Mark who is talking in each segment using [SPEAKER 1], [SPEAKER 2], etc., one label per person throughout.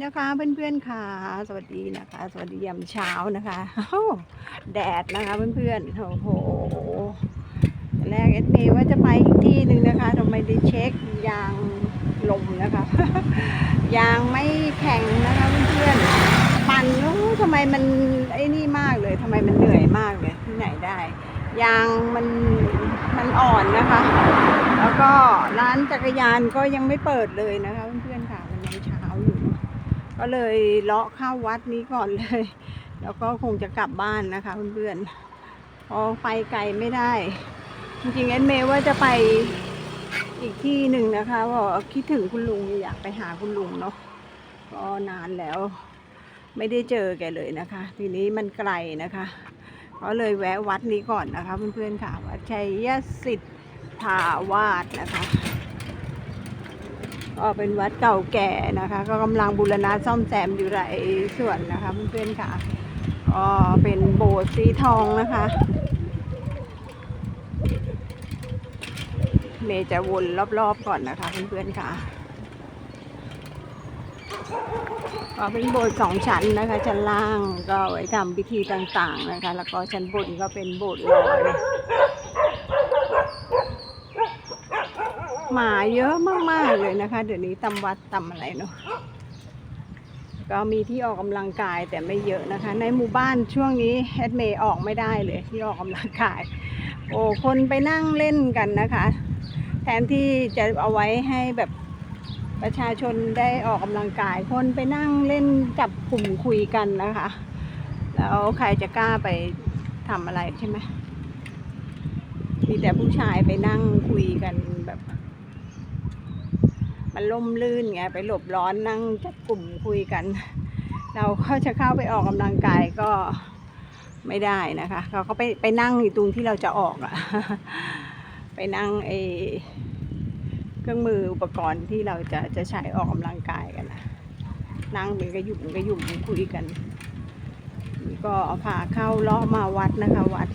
[SPEAKER 1] นะคะเพื่อนๆค่ะ สวัสดีนะคะ สวัสดียามเช้านะคะโอ้แดดนะคะเพื่อนๆโอ้โหตอนแรกเอสเมว่าจะไปอีกที่หนึ่งนะคะทำไมได้เช็คยางลมนะคะยางไม่แข็งนะคะเพื่อนๆปั่นโอ้ทำไมมันไอ้นี่มากเลยทำไมมันเหนื่อยมากเลยที่ไหนได้ ยางมันมันอ่อนนะคะ แล้วก็ร้านจักรยานก็ยังไม่เปิดเลยนะคะเพื่อนๆค่ะมันยังเช้าอยู่ ก็เลยเลาะเข้าวัดนี้ก่อนเลย แล้วก็คงจะกลับบ้านนะคะเพื่อนๆเพอไปไกลไม่ได้ จริงๆเอ็นเมย์ว่าจะไปอีกที่หนึ่งนะคะว่าคิดถึงคุณลุงอยากไปหาคุณลุงเนาะก็นานแล้ว ไม่ได้เจอแกเลยนะคะ ทีนี้มันไกลนะคะก็เลยแวะวัดนี้ก่อนนะคะเพื่อนๆค่ะวัดชัยสิทธาวาสนะคะ ก็เป็นวัดเก่าแก่นะคะ ก็กำลังบูรณะซ่อมแซมอยู่หลายส่วนนะคะเพื่อนๆค่ะก็เป็นโบสถ์สีทองนะคะ เมย์จะวนรอบๆก่อนนะคะเพื่อนๆค่ะก็เป็นโบสถ์สองชั้นนะคะ ชั้นล่างก็ไว้ทำพิธีต่างๆนะคะ แล้วก็ชั้นบนก็เป็นโบสถ์ลอย หมาเยอะมากๆเลยนะคะ เดี๋ยวนี้ตำวัดตำอะไรเนาะก็มีที่ออกกำลังกายแต่ไม่เยอะนะคะ ในหมู่บ้านช่วงนี้แอดเมย์ออกไม่ได้เลย ที่ออกกำลังกาย โอ้คนไปนั่งเล่นกันนะคะ แทนที่จะเอาไว้ให้แบบประชาชนได้ออกกำลังกาย คนไปนั่งเล่นจับกลุ่มคุยกันนะคะ แล้วใครจะกล้าไปทำอะไรใช่ไหมมีแต่ผู้ชายไปนั่งคุยกันแบบ มันล่มลื่นไงไปหลบร้อนนั่งจับกลุ่มคุยกัน เราก็จะเข้าไปออกกำลังกายก็ไม่ได้นะคะเราก็ไปไปนั่งอยู่ตรงที่เราจะออกอะไปนั่งไอเครื่องมืออุปกรณ์ที่เราจะจะใช้ออกกำลังกายกันนะนั่งเป็นกระยุ่มกระยุ่มคุยกันนี่ก็พาเข้าเลาะมาวัดนะคะวัด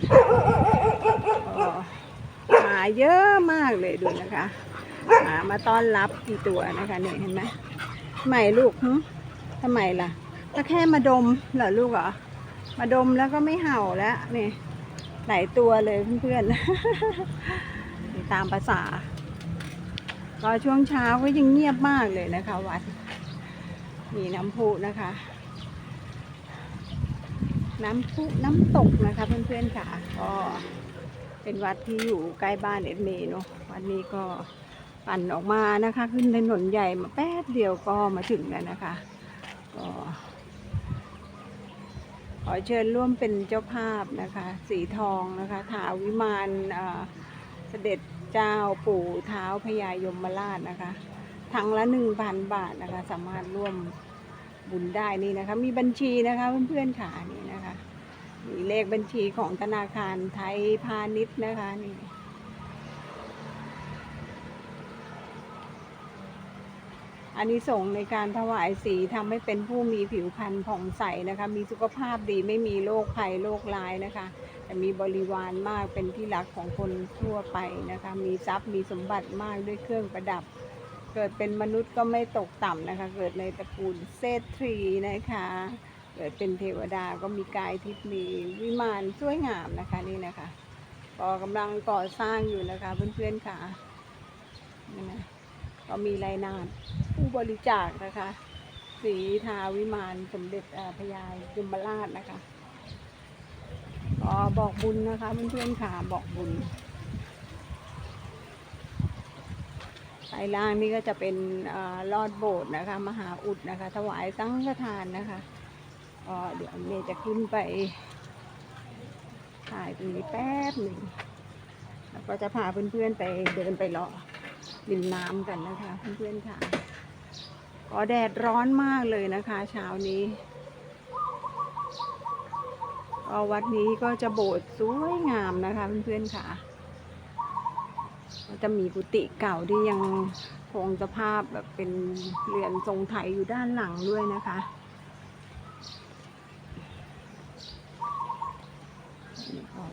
[SPEAKER 1] มาเยอะมากเลยดูนะคะ หมามาต้อนรับกี่ตัวนะคะเนี่ยเห็นไหมทำไมลูกหึทำไมล่ะก็แค่มาดมเหรอลูกเหรอมาดมแล้วก็ไม่เห่าแล้วนี่หลายตัวเลยเพื่อนๆตามภาษา ก็ช่วงเช้าก็ยังเงียบมากเลยนะคะ วัด มีน้ำพุนะคะ น้ำพุน้ำตกนะคะเพื่อนๆค่ะ ก็เป็นวัดที่อยู่ใกล้บ้านเอ็ดเมย์เนาะวันนี้ก็ ปั่นออกมานะคะ ขึ้นถนนใหญ่มาแป๊บเดียวก็มาถึงแล้วนะคะก็ขอเชิญร่วมเป็นเจ้าภาพนะคะ สีทองนะคะถาวิมานเอ่อเสด็จเจ้าปู่เท้าพญายมราชนะคะทั้งละหนึ่งพันบาทนะคะ สามารถร่วมบุญได้นี่นะคะ มีบัญชีนะคะเพื่อนๆค่ะนี่นะคะมีเลขบัญชีของธนาคารไทยพาณิชย์นะคะนี่ อันนี้ส่งในการถวายสีทำให้เป็นผู้มีผิวพรรณผ่องใสนะคะ มีสุขภาพดีไม่มีโรคภัยโรคร้ายนะคะแต่มีบริวารมากเป็นที่รักของคนทั่วไปนะคะ มีทรัพย์มีสมบัติมากด้วยเครื่องประดับ เกิดเป็นมนุษย์ก็ไม่ตกต่ำนะคะ เกิดในตระกูลเศรษฐีนะคะ เกิดเป็นเทวดาก็มีกายทิพย์มีวิมานสวยงามนะคะนี่นะคะก็กำลังก่อสร้างอยู่นะคะเพื่อนๆค่ะนี่นะก็มีรายนาม ผู้บริจาคนะคะ สีทาวิมานสมเด็จพญายมราชนะคะก็บอกบุญนะคะเพื่อนๆค่ะบอกบุญสายล่างนี่ก็จะเป็นอลอดโบสถ์นะคะ มหาอุดนะคะ ถวายสังฆทานนะคะก็เดี๋ยวเมย์จะขึ้นไปถ่ายตรงนี้แป๊บหนึ่งแล้วก็จะพาเพื่อนๆไปเดินไปเลาะริมน้ำกันนะคะ เพื่อนๆค่ะ อแดดร้อนมากเลยนะคะเช้านี้ก็วัดนี้ก็จะโบสถ์สวยงามนะคะเพื่อนๆค่ะก็จะมีกุฏิเก่าที่ยังคงสภาพแบบเป็นเรือนทรงไทยอยู่ด้านหลังด้วยนะคะนี่ก็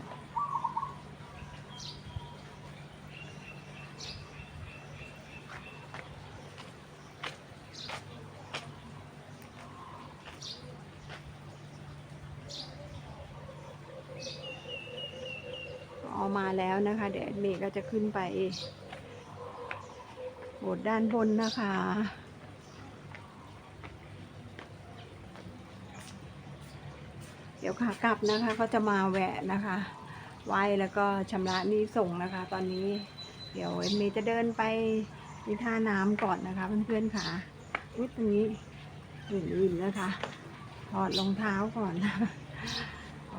[SPEAKER 1] มาแล้วนะคะ เดี๋ยวเมย์ก็จะขึ้นไปโบสถ์ด้านบนนะคะเดี๋ยวขากลับนะคะก็จะมาแวะนะคะไหว้แล้วก็ชำระนี้ส่งนะคะ ตอนนี้เดี๋ยวเอมเมย์จะเดินไปที่ท่าน้ำก่อนนะคะ เพื่อนๆค่ะอุ๊ยตรงนี้ลื่นๆนะคะถอดรองเท้าก่อน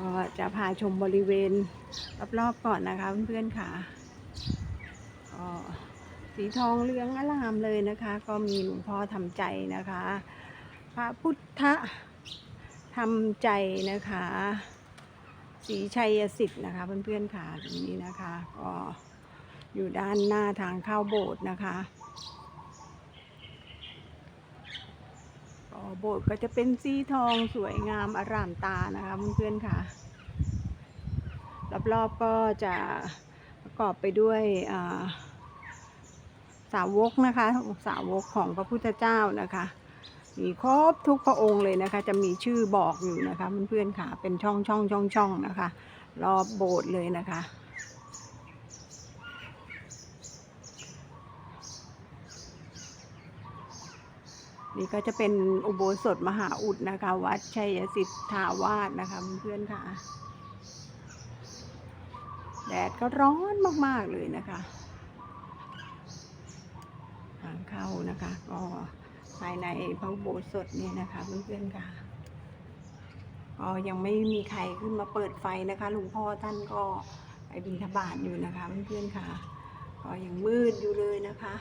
[SPEAKER 1] ก็จะพาชมบริเวณรอบๆก่อนนะคะเพื่อนๆค่ะก็สีทองเหลืองอลามเลยนะคะ ก็มีหลวงพ่อทำใจนะคะ พระพุทธทำใจนะคะสีชัยสิทธิ์นะคะเพื่อนๆค่ะตรงนี้นะคะก็อยู่ด้านหน้าทางเข้าโบสถ์นะคะ ก็โบสถ์ก็จะเป็นสีทองสวยงามอร่ามตานะคะเพื่อนๆค่ะ รอบๆก็จะประกอบไปด้วยาสาวกนะคะ สาวกของพระพุทธเจ้านะคะมีครบทุกพระองค์เลยนะคะ จะมีชื่อบอกอยู่นะคะเพื่อนๆค่ะ เป็นช่องช่องช่องช่องนะคะ รอบโบสถ์เลยนะคะ นี่ก็จะเป็นอุโบสถมหาอุดนะคะ วัดชัยสิทธาวาสนะคะเพื่อนค่ะ แดดก็ร้อนมาก ๆ เลยนะคะทางเข้านะคะ ก็ภายในพระอุโบสถนี่นะคะเพื่อนๆค่ะก็ยังไม่มีใครขึ้นมาเปิดไฟนะคะหลวงพ่อท่านก็ไปบิณฑบาตอยู่นะคะเพื่อนๆค่ะ ก็ยังมืดอยู่เลยนะคะ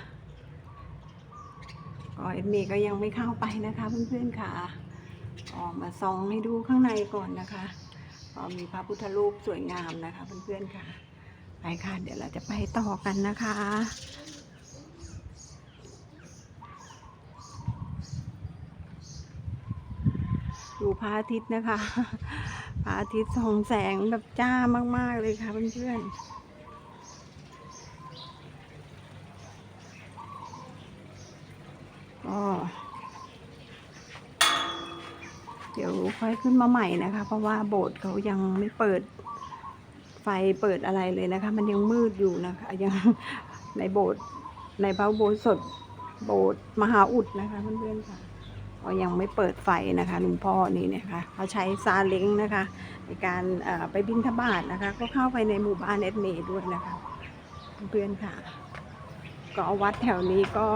[SPEAKER 1] เอ็มเมก็ยังไม่เข้าไปนะคะเพื่อนๆค่ะออกมาส่องให้ดูข้างในก่อนนะคะก็มีพระพุทธรูปสวยงามนะคะเพื่อนๆค่ะ ไปค่ะ เดี๋ยวเราจะไปต่อกันนะคะดูพระอาทิตย์นะคะพระอาทิตย์ส่องแสงแบบจ้ามากๆเลยค่ะเพื่อนๆ ก็เดี๋ยวค่อยขึ้นมาใหม่นะคะ เพราะว่าโบสถ์เขายังไม่เปิดไฟเปิดอะไรเลยนะคะ มันยังมืดอยู่นะคะ ยังในโบสถ์ในพระโบสถโบสถ์มหาอุดนะคะเพื่อนๆค่ะก็ยังไม่เปิดไฟนะคะหลวงพ่อนี่เนี่ยค่ะเขาใช้ซาเล้งนะคะ ในการไปบินทบาทนะคะ ก็เข้าไปในหมู่บ้านเอดเมด้วยนะคะ เพื่อนๆค่ะ ก็วัดแถวนี้ก็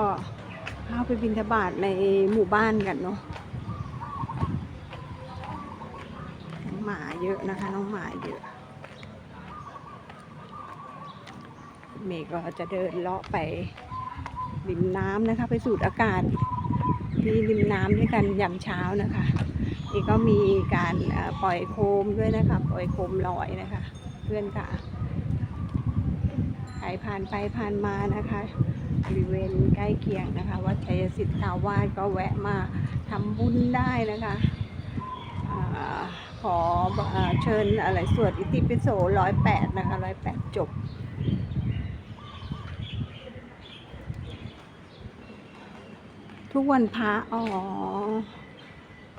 [SPEAKER 1] ข้าไปบินทบาทในหมู่บ้านกันเนาะน้องหมาเยอะนะคะ น้องหมาเยอะ เมย์ก็จะเดินเลาะไปริมน้ำนะคะ ไปสูดอากาศที่ริมน้ำด้วยกันยามเช้านะคะนี่ก็มีการปล่อยโคมด้วยนะคะ ปล่อยโคมลอยนะคะ เพื่อนค่ะใครผ่านไปผ่านมานะคะ บริเวณใกล้เคียงนะคะวัดชัยสิทธาวาสก็แวะมาทำบุญได้นะคะขอเชิญอะไรสวดอิติปิโสร้อยแปดนะคะร้อยแปดจบทุกวันพระอ๋อ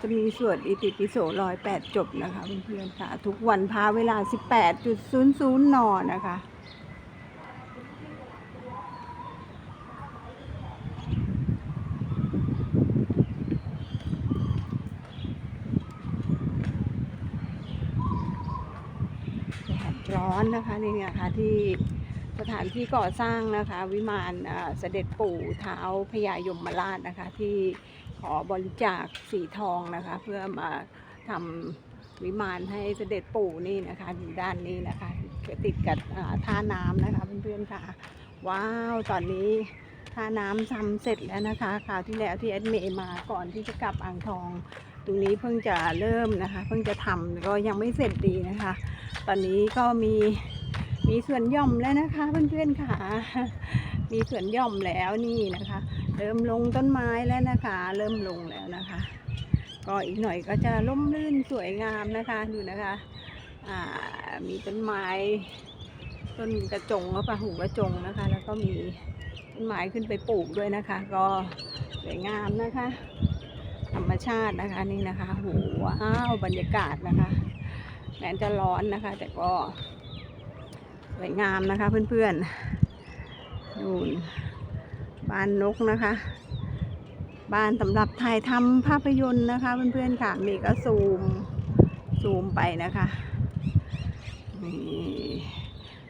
[SPEAKER 1] จะมีสวดอิติปิโสร้อยแปดจบนะคะเพื่อนๆค่ะ ทุกวันพระเวลา18.00นนะคะ แดดร้ อนนะคะนี่ไงคะที่สถานที่ก่อสร้างนะคะ วิมานเสด็จปู่เท้าพญายมราชนะคะ ที่ขอบริจาคสีทองนะคะ เพื่อมาทำวิมานให้เสด็จปู่นี่นะคะอยู่ด้านนี้นะคะติดกับท่าน้ำนะคะเพื่อนๆค่ะ ว้าวตอนนี้ท่าน้ำทำเสร็จแล้วนะคะคราวที่แล้วที่แอดเมย์มาก่อนที่จะกลับอ่างทอง ตรงนี้เพิ่งจะเริ่มนะคะ เพิ่งจะทำก็ยังไม่เสร็จดีนะคะ ตอนนี้ก็มีมีส่วนย่อมแล้วนะคะเพื่อนๆค่ะ มีส่วนย่อมแล้วนี่นะคะ เริ่มลงต้นไม้แล้วนะคะ เริ่มลงแล้วนะคะ ก็อีกหน่อยก็จะร่มรื่นสวยงามนะคะดูนะคะอ่ามีต้นไม้ต้นกระจงหรือเปล่าหูกระจงนะคะ แล้วก็มีต้นไม้ขึ้นไปปลูกด้วยนะคะ ก็สวยงามนะคะ รรมชาตินะคะนี่นะคะโหว้าวบรรยากาศนะคะแม้จะร้อนนะคะ แต่ก็สวยงามนะคะเพื่อนๆนู่นบ้านนกนะคะ บ้านสำหรับถ่ายทำภาพยนตร์นะคะ เพื่อนๆค่ะมีก็ซูมซูมไปนะคะนี่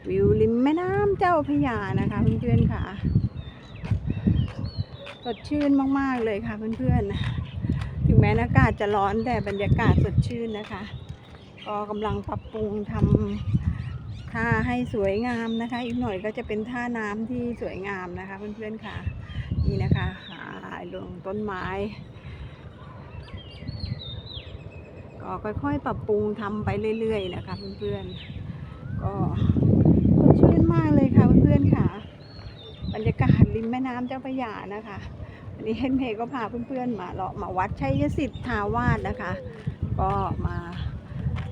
[SPEAKER 1] วิวริมแม่น้ำเจ้าพยานะคะเพื่อนๆค่ะสดชื่นมาก ๆ เลยค่ะเพื่อนๆ แม้อากาศจะร้อนแต่บรรยากาศสดชื่นนะคะ ก็กำลังปรับปรุงทำท่าให้สวยงามนะคะ อีกหน่อยก็จะเป็นท่าน้ำที่สวยงามนะคะเพื่อนๆค่ะ นี่นะคะหาลงต้นไม้ ก็ค่อยๆ ปรับปรุงทำไปเรื่อยๆ นะคะเพื่อนๆ ก็สดชื่นมากเลยค่ะเพื่อนๆค่ะ บรรยากาศริมแม่น้ำเจ้าพระยานะคะ นนี้เฮนเพก็พาเพื่อนๆมาเลาะมาวัดชัยสิทธาวาสนะคะ ก็มา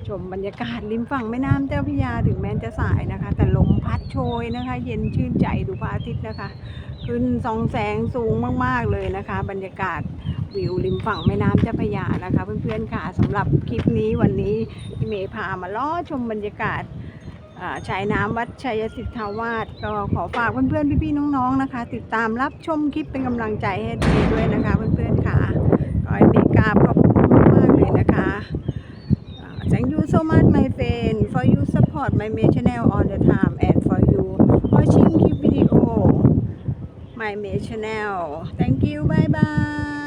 [SPEAKER 1] ชมบรรยากาศริมฝั่งแม่น้ำเจ้าพระยาถึงแม้จะสายนะคะ แต่ลมพัดโชยนะคะ เย็นชื่นใจดูพระอาทิตย์นะคะ ขึ้นสองแสงสูงมากๆเลยนะคะ บรรยากาศวิวริมฝั่งแม่น้ำเจ้าพระยานะคะ เพื่อนๆค่ะสำหรับคลิปนี้วันนี้พี่เมย์พามาล้อชมบรรยากาศ ชายน้ำวัดชัยสิทธาวาสก็ขอฝากเพื่อนๆพี่ๆน้องๆนะคะ ติดตามรับชมคลิปเป็นกำลังใจให้ดีด้วยนะคะเพื่อนๆค่ะขอให้มีกาบขอบคุณมากๆเลยนะคะ Thank you so much my friend for you support my main channel all the time and for you watching keep video my main channel thank you bye bye